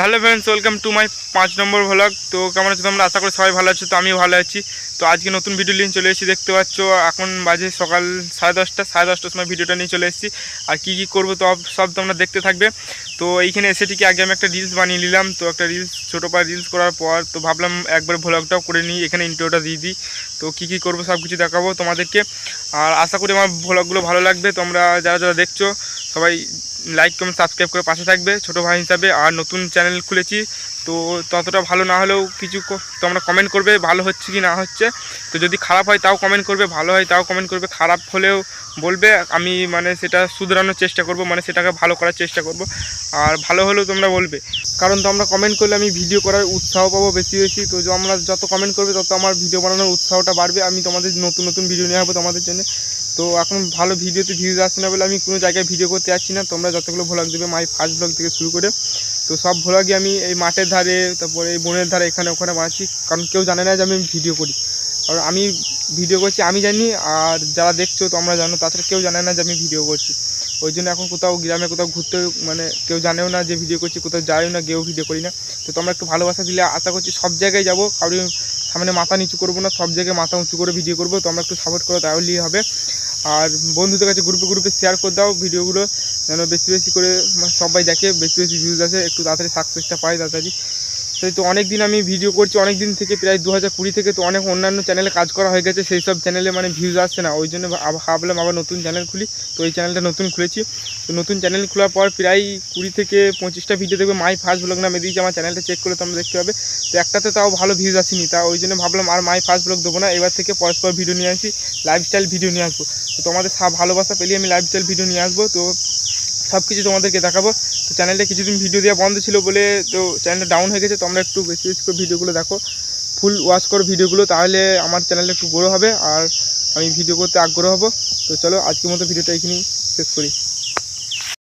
Hello friends, welcome to my পাঁচ number vlog তো কেমন আছো তোমরা? আশা করি সবাই ভালো আছো, তো আমিও ভালো আছি। তো আজকে নতুন ভিডিও নিয়ে চলে এসেছি, দেখতে পাচ্ছ, এখন বাজে সকাল সাড়ে দশটা, সাড়ে দশটার সময় ভিডিওটা নিয়ে চলে এসেছি। আর কী কী করব তো সব তোমরা দেখতে থাকবে। তো এইখানে এসে ঠিকই আগে আমি একটা রিলস বানিয়ে নিলাম। তো একটা রিলস ছোটো পায়ে রিলস করার পর, তো ভাবলাম একবার ভ্লগটাও করে নিই। এখানে ইন্টারভিউটা দিয়ে দিই। তো কী কী করব সব কিছু দেখাবো তোমাদেরকে। আর আশা করি আমার ভ্লগগুলো ভালো লাগবে। তোমরা যারা যারা দেখছ সবাই লাইক কমেন্ট সাবস্ক্রাইব করে পাশে থাকবে, ছোটো ভাই হিসাবে। আর নতুন চ্যানেল খুলেছি, তো ততটা ভালো না হলেও কিছু তোমরা কমেন্ট করবে, ভালো হচ্ছে কি না হচ্ছে। তো যদি খারাপ হয় তাও কমেন্ট করবে, ভালো হয় তাও কমেন্ট করবে। খারাপ হলেও বলবে, আমি মানে সেটা শুধরানোর চেষ্টা করব মানে সেটাকে ভালো করার চেষ্টা করব। আর ভালো হলেও তোমরা বলবে। কারণ তোমরা কমেন্ট করলে আমি ভিডিও করার উৎসাহ পাবো বেশি বেশি। তো আমরা যত কমেন্ট করবে তত আমার ভিডিও বানানোর উৎসাহটা বাড়বে। আমি তোমাদের নতুন নতুন ভিডিও নিয়ে আসব তোমাদের জন্য। তো এখন ভালো ভিডিওতে ভিউজ আসছে না বলে আমি কোনো জায়গায় ভিডিও করতে যাচ্ছি না। তোমরা যতগুলো ভ্লগ দেবে মাই ফার্স্ট ব্লগ থেকে শুরু করে, তো সব ভ্লগই আমি এই মাঠের ধারে, তারপরে এই বনের ধারে, এখানে ওখানে বানাচ্ছি। কারণ কেউ জানে না যে আমি ভিডিও করি। আর আমি ভিডিও করছি, আমি জানি, আর যারা দেখছ তোমরা জানো, তাছাড়া কেউ জানে না যে আমি ভিডিও করছি। ওই জন্য এখন কোথাও গ্রামে কোথাও ঘুরতে মানে কেউ জানেও না যে ভিডিও করছি, কোথাও যায়ও না গেও ভিডিও করি না। তো তোমরা একটু ভালোবাসা দিলে আশা করছি সব জায়গায় যাব। কারোর সামনে মাথা নিচু করব না, সব জায়গায় মাথা উঁচু করে ভিডিও করব। তোমরা একটু সাপোর্ট করো, তাহলেই হবে। আর বন্ধুদের কাছে গ্রুপে গ্রুপে শেয়ার করে দাও ভিডিওগুলো যেন বেশি বেশি করে সবাই দেখে, বেশি বেশি ভিউজ আসে, একটু তাড়াতাড়ি সাকসেসটা পাই তাড়াতাড়ি। সেই তো অনেক দিন আমি ভিডিও করছি অনেক দিন থেকে প্রায় দু হাজার কুড়ি থেকে তো অনেক অন্যান্য চ্যানেলে কাজ করা হয়ে গেছে, সেই সব চ্যানেলে মানে ভিউজ আসছে না, ওই জন্য ভাবলাম আবার নতুন চ্যানেল খুলি, তো এই চ্যানেলটা নতুন খুলেছি। তো নতুন চ্যানেল খোলার পর প্রায় কুড়ি থেকে পঁচিশটা ভিডিও দেখবে, মাই ফার্স্ট ব্লগ নামে দিয়েছি, আমার চ্যানেলটা চেক করলে তোমরা দেখতে পাবে। তো একটাতে তাও ভালো ভিউজ আসেনি, তা ওই জন্য ভাবলাম আর মাই ফার্স্ট ব্লগ দেবো না, এবার থেকে পরস্পর ভিডিও নিয়ে আসি লাইফস্টাইল ভিডিও নিয়ে আসব। তো তোমাদের ভালোবাসা পেলে আমি লাইফস্টাইল ভিডিও নিয়ে আসব, তো সব কিছু তোমাদেরকে দেখাবো। তো চ্যানেলটা কিছুদিন ভিডিও দেওয়া বন্ধ ছিল বলে তো চ্যানেলটা ডাউন হয়ে গেছে তোমরা একটু বেশি বেশি করে ভিডিওগুলো দেখো। ফুল ওয়াচ করো ভিডিওগুলো তাহলে আমার চ্যানেলটা একটু বড়ো হবে আর আমি ভিডিও করতে আগ্রহ হব। তো চলো, আজকের মতো ভিডিওটা এখানেই শেষ করি।